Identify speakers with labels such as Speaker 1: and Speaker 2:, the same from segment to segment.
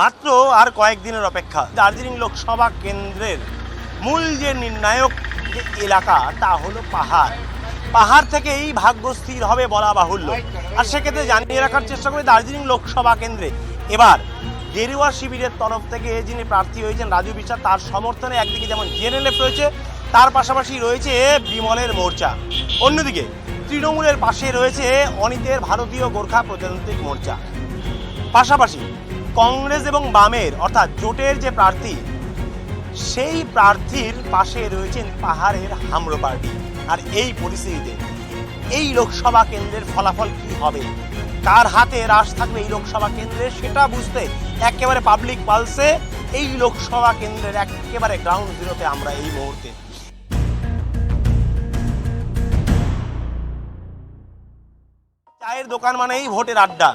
Speaker 1: মাত্র আর কয়েকদিনের অপেক্ষা। দার্জিলিং লোকসভা কেন্দ্রের মূল যে নির্ণায়ক যে এলাকা, তা হলো পাহাড়। পাহাড় থেকেই ভাগ্য স্থির হবে বলা বাহুল্য। আর সেক্ষেত্রে জানিয়ে রাখার চেষ্টা করি, দার্জিলিং লোকসভা কেন্দ্রে। এবার, গেরুয়া শিবিরের তরফ থেকে যিনি প্রার্থী হয়েছেন রাজু বিশ্বাস, তার সমর্থনে একদিকে যেমন জেএনএলএফ রয়েছে, তার পাশাপাশি রয়েছে বিমলের মোর্চা। অন্যদিকে, তৃণমূলের পাশে রয়েছে অনিতের ভারতীয় গোর্খা প্রজাতান্ত্রিক মোর্চা। পাশাপাশি কংগ্রেস এবং বামের, অর্থাৎ জোটের যে প্রার্থী, সেই প্রার্থীর পাশে রয়েছেন পাহাড়ের হামরো পার্টি আর এই পরিস্থিতিতে এই লোকসভা কেন্দ্রের ফলাফল কি হবে? কার হাতে রাশ থাকবে এই লোকসভা কেন্দ্রে, সেটা বুঝতে একেবারে পাবলিক পালসে এই লোকসভা কেন্দ্রের একেবারে গ্রাউন্ড জিরোতে আমরা এই মুহূর্তে। চায়ের দোকান মানেই ভোটের আড্ডা।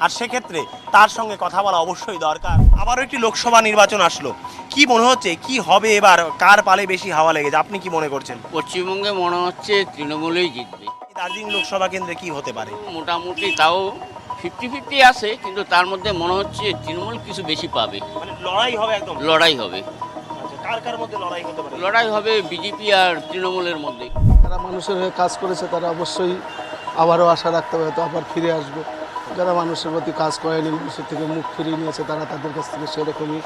Speaker 1: আর সেক্ষেত্রে তার সঙ্গে কথা বলা অবশ্যই দরকার। আবারও একটি লোকসভা নির্বাচন আসলো। কি মনে হচ্ছে কি হবে এবার? কার পালে বেশি হাওয়া লেগেছে? আপনি কি মনে করছেন?
Speaker 2: পশ্চিমবঙ্গে মনে হচ্ছে তৃণমূলেই জিতবে।
Speaker 1: দার্জিলিং লোকসভা কেন্দ্রে কি হতে পারে?
Speaker 2: মোটামুটি তাও ফিফটি ফিফটি আছে কিন্তু তার মধ্যে মনে হচ্ছে তৃণমূল কিছু বেশি পাবে।
Speaker 1: মানে লড়াই হবে একদম?
Speaker 2: লড়াই হবে।
Speaker 1: আচ্ছা, কার কার মধ্যে লড়াই হতে পারে?
Speaker 2: লড়াই হবে বিজেপি আর তৃণমূলের মধ্যে।
Speaker 3: যারা মানুষের হয়ে কাজ করেছে তারা অবশ্যই আবারও আশা রাখতে হবে তো আবার ফিরে আসবে। যারা মানুষের প্রতি কাজ করেনি মানুষের থেকে মুখ ফিরিয়ে নিয়েছে তারা তাদের কাছ থেকে সেরকমই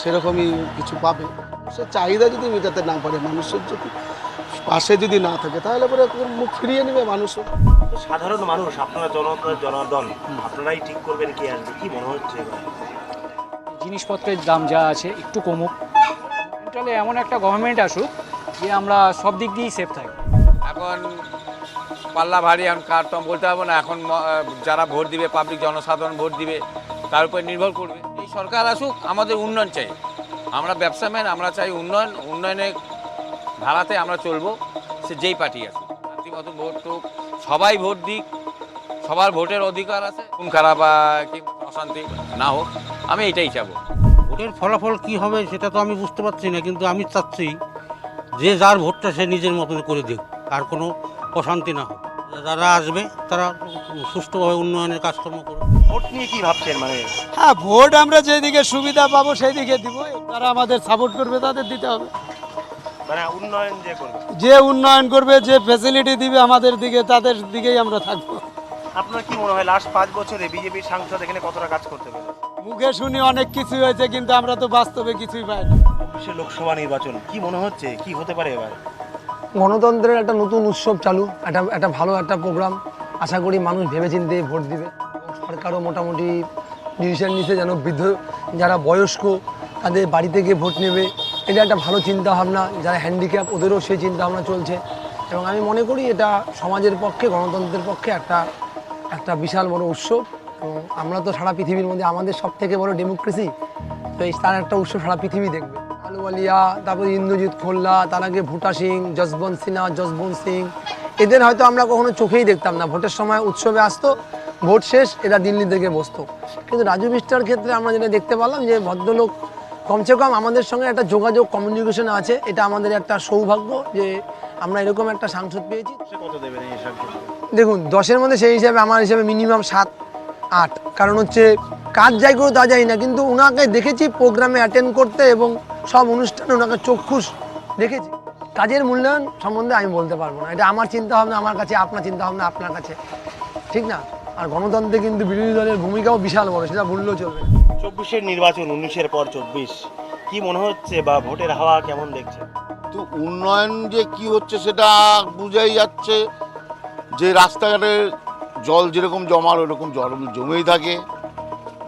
Speaker 3: সেরকমই কিছু পাবে। সে চাহিদা যদি মেটাতে না পারে মানুষের যদি পাশে যদি না থাকে তাহলে পরে মুখ ফিরিয়ে নেবে মানুষও।
Speaker 1: সাধারণ মানুষ আপনারা জনতা জনার্দন আপনারাই ঠিক করবেন কি আসবে কি মনে হচ্ছে
Speaker 4: জিনিসপত্রের দাম যা আছে একটু কমুক। তাহলে এমন একটা গভর্নমেন্ট আসুক যে আমরা সব দিক দিয়েই সেফ থাকি।
Speaker 5: এখন পাল্লা ভারী এখন কার তো বলতে পারব না। এখন যারা ভোট দিবে পাবলিক জনসাধারণ ভোট দিবে, তার উপর নির্ভর করবে। এই সরকার আসুক, আমাদের উন্নয়ন চাই। আমরা ব্যবসাম্যান আমরা চাই উন্নয়ন। উন্নয়নের ধারাতে আমরা চলবো, সে যেই পার্টি আছে মতো ভোট হোক সবাই ভোট দিক, সবার ভোটের অধিকার আছে। কোন খারাপ কি অশান্তি না হোক, আমি এটাই চাবো।
Speaker 6: ভোটের ফলাফল কি হবে সেটা তো আমি বুঝতে পারছি না, কিন্তু আমি চাচ্ছি যে যার ভোটটা সে নিজের মতন করে দিক আর কোনো অশান্তি না হোক। যারা আসবে তারা সুষ্ঠুভাবে উন্নয়নের কাজকর্ম করবে।
Speaker 1: ভোট নিয়ে কি ভাবছেন মানে?
Speaker 3: হ্যাঁ ভোট আমরা যেদিকে সুবিধা পাবো সেই দিকে দিব। যারা আমাদের সাপোর্ট করবে তাদের দিতে হবে।
Speaker 1: মানে উন্নয়ন যে করবে।
Speaker 3: যে উন্নয়ন করবে যে ফ্যাসিলিটি দিবে আমাদের দিকে তাদের দিকেই আমরা থাকব।
Speaker 1: আপনার কি মনে হয় লাস্ট পাঁচ বছরে বিজেপির সাংসদ এখানে কতটা কাজ করতে পারে
Speaker 3: মুখে শুনি অনেক কিছু হয়েছে কিন্তু আমরা তো বাস্তবে কিছুই পাই না।
Speaker 1: লোকসভা নির্বাচন কি মনে হচ্ছে? কি হতে পারে এবার?
Speaker 7: গণতন্ত্রের একটা নতুন উৎসব চালু, একটা একটা ভালো একটা প্রোগ্রাম আশা করি মানুষ ভেবেচিন্তে ভোট দিবে। সরকারও মোটামুটি ডিসিশন নিছে যেন বৃদ্ধ, যারা বয়স্ক, তাদের বাড়িতে গিয়ে ভোট নেবে। এটা একটা ভালো চিন্তা ভাবনা যারা হ্যান্ডিক্যাপ ওদেরও সেই চিন্তা ভাবনা চলছে। এবং আমি মনে করি এটা সমাজের পক্ষে, গণতন্ত্রের পক্ষে একটা একটা বিশাল বড় উৎসব। এবং আমরা তো সারা পৃথিবীর মধ্যে আমাদের সব থেকে বড় ডেমোক্রেসি তো এই তার একটা উৎসব সারা পৃথিবী দেখবে। আলুওয়ালিয়া তারপরে ইন্দ্রজিৎ খোল্লা তার আগে ভুটা সিং যশবন্ত সিনহা যশবন্ত সিং। এদের হয়তো আমরা কখনো চোখেই দেখতাম না। ভোটের সময় উৎসবে আসতো ভোট শেষ এরা দিল্লি থেকে বসতো। কিন্তু রাজু বিস্টার ক্ষেত্রে আমরা যেটা দেখতে পারলাম যে ভদ্রলোক কমসে কম আমাদের সঙ্গে একটা যোগাযোগ কমিউনিকেশন আছে। এটা আমাদের একটা সৌভাগ্য যে আমরা এরকম একটা সাংসদ পেয়েছি। দেখুন দশের মধ্যে সেই হিসাবে আমার হিসাবে মিনিমাম সাত আট। কারণ হচ্ছে কাজ যাই করে তা যাই না কিন্তু ওনাকে দেখেছি প্রোগ্রামে অ্যাটেন্ড করতে এবং সব অনুষ্ঠানে ওনাকে চক্ষুষ দেখেছি। কাজের মূল্যায়ন সম্বন্ধে আমি বলতে পারব না। এটা আমার চিন্তা ভাবনা আমার কাছে আপনার চিন্তা ভাবনা আপনার কাছে। ঠিক না? আর গণতন্ত্রে কিন্তু বিরোধী দলের ভূমিকাও বিশাল বড় সেটা ভুললেও চলবে
Speaker 1: চব্বিশের নির্বাচন উনিশের পর চব্বিশ। কি মনে হচ্ছে বা ভোটের হাওয়া কেমন দেখছে?
Speaker 8: তো উন্নয়ন যে কি হচ্ছে সেটা বুঝাই যাচ্ছে। যে রাস্তাঘাটে জল যেরকম জমার ওরকম জল জমেই থাকে।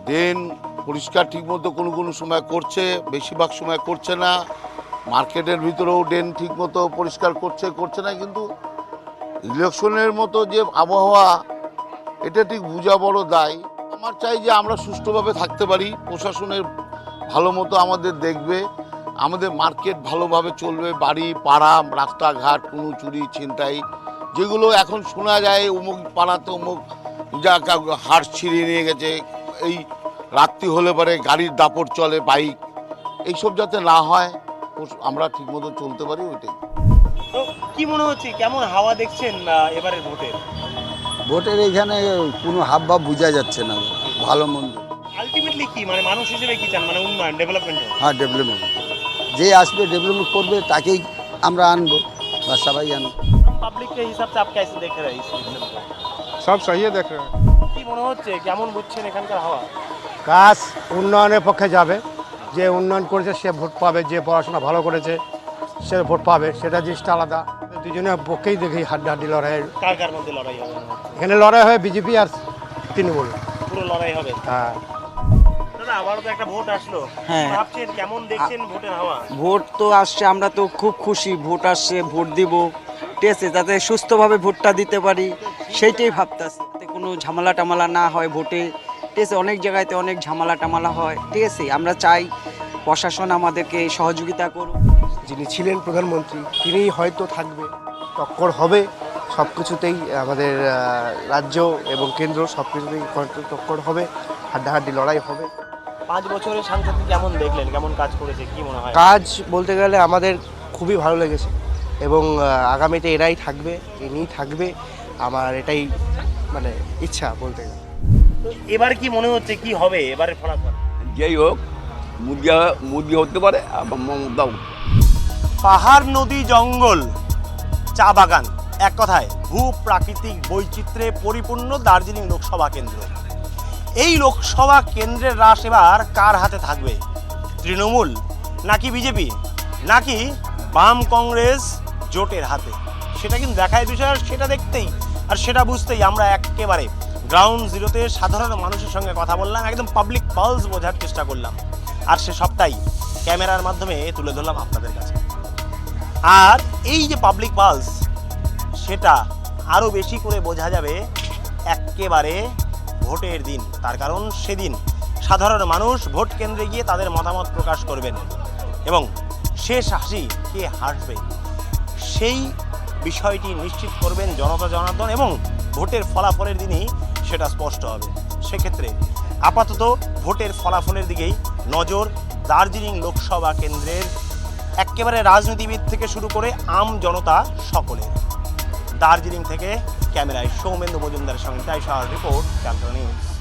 Speaker 8: ড্রেন পরিষ্কার ঠিকমতো কোনো কোনো সময় করছে, বেশিরভাগ সময় করছে না। মার্কেটের ভিতরেও ড্রেন ঠিকমতো পরিষ্কার করছে করছে না, কিন্তু ইলেকশনের মতো যে আবহাওয়া, এটা ঠিক বোঝা বড় দায়। আমার চাই যে আমরা সুষ্ঠুভাবে থাকতে পারি, প্রশাসনের ভালো মতো আমাদের দেখবে, আমাদের মার্কেট ভালোভাবে চলবে, বাড়ি, পাড়া, রাস্তাঘাট, কোনো চুরি, ছিনতাই, যেগুলো এখন শোনা যায় অমুক পাড়াতে অমুক যা হাড় ছিঁড়ে নিয়ে গেছে, এই রাত্রি হলে পরে গাড়ির দাপট চলে বাইক। এইসব যাতে না হয় আমরা ঠিকমতো চলতে পারি ওইটাই।
Speaker 1: তো কি মনে হচ্ছে কেমন হাওয়া দেখছেন এবারে ভোটের?
Speaker 9: ভোটের এখানে কোনো হাব ভাব বোঝা যাচ্ছে না ভালো মন্দ।
Speaker 1: আলটিমেটলি কি মানে মানুষ হিসেবে কি চান মানে উন্নয়ন ডেভেলপমেন্ট
Speaker 9: হ্যাঁ ডেভেলপমেন্ট যে আসবে ডেভেলপমেন্ট করবে তাকেই আমরা আনব বা সবাই আনব।
Speaker 1: পাবলিক কে হিসাব সে কাইসে দেখ
Speaker 10: সব সহিয়ে দেখে
Speaker 1: কি মনে হচ্ছে কেমন বুঝছেন এখানকার হাওয়া?
Speaker 10: কাজ উন্নয়নের পক্ষে যাবে। যে উন্নয়ন করেছে সে ভোট পাবে যে পড়াশোনা ভালো করেছে সে ভোট পাবে সেটা জিনিসটা আলাদা। দুজনের পক্ষেই দেখি হাড্ডাহাড্ডি লড়াই।
Speaker 1: কার কার লড়াই
Speaker 10: এখানে লড়াই হয় বিজেপি আর তৃণমূল।
Speaker 1: পুরো লড়াই হবে?
Speaker 10: হ্যাঁ।
Speaker 1: দাদা আবারও তো একটা ভোট আসলো।
Speaker 11: হ্যাঁ। ভোট তো আসছে আমরা তো খুব খুশি। ভোট আসছে ভোট দিব। ঠিক আছে যাতে সুস্থভাবে ভোটটা দিতে পারি। সেইটাই ভাবতেছি কোনো ঝামেলা টামালা না হয় ভোটে। ঠিক আছে অনেক জায়গাতে অনেক ঝামেলা টামালা হয় ঠিক আছে? আমরা চাই প্রশাসন আমাদেরকে সহযোগিতা করুক।
Speaker 10: যিনি ছিলেন প্রধানমন্ত্রী তিনি হয়তো থাকবে টক্কর হবে সব কিছুতেই আমাদের রাজ্য এবং কেন্দ্র সব কিছুতেই হয়তো টক্কর হবে হাড্ডাহাড্ডি লড়াই হবে।
Speaker 1: পাঁচ বছরের সাংসদকে কেমন দেখলেন? কেমন কাজ করেছে? কি মনে হয়?
Speaker 10: কাজ বলতে গেলে আমাদের খুবই ভালো লেগেছে এবং আগামীতে এরাই থাকবে ইনিই থাকবে আমার এটাই মানে ইচ্ছা বলতে গেলে।
Speaker 1: তো এবার কি মনে হচ্ছে কি হবে এবারে ফলাফল?
Speaker 2: যেই হোক মুদি মুদি হতে পারে আবার
Speaker 1: পাহাড় নদী জঙ্গল চা বাগান এক কথায় ভূ প্রাকৃতিক বৈচিত্র্যে পরিপূর্ণ দার্জিলিং লোকসভা কেন্দ্র। এই লোকসভা কেন্দ্রের রাশ এবার কার হাতে থাকবে? তৃণমূল নাকি বিজেপি? নাকি বাম কংগ্রেস জোটের হাতে? সেটা কিন্তু দেখায় বিষয় আর সেটা দেখতেই আর সেটা বুঝতেই আমরা একেবারে গ্রাউন্ড জিরোতে সাধারণ মানুষের সঙ্গে কথা বললাম, একদম পাবলিক পালস বোঝার চেষ্টা করলাম। আর সে সবটাই ক্যামেরার মাধ্যমে তুলে ধরলাম আপনাদের কাছে। আর এই যে পাবলিক পালস সেটা আরও বেশি করে বোঝা যাবে একেবারে ভোটের দিন। তার কারণ সেদিন সাধারণ মানুষ ভোট কেন্দ্রে গিয়ে তাদের মতামত প্রকাশ করবেন এবং শেষ হাসি কে হাসবে? সেই বিষয়টি নিশ্চিত করবেন জনতা জনার্দন এবং ভোটের ফলাফলের দিনই সেটা স্পষ্ট হবে। সেক্ষেত্রে আপাতত ভোটের ফলাফলের দিকেই নজর দার্জিলিং লোকসভা কেন্দ্রের একেবারে রাজনীতিবিদ থেকে শুরু করে আম জনতা সকলের। দার্জিলিং থেকে ক্যামেরায় সৌমেন্দ্র মজুমদারের সঙ্গে তাই সহ রিপোর্ট ক্যান্টন নিউজ।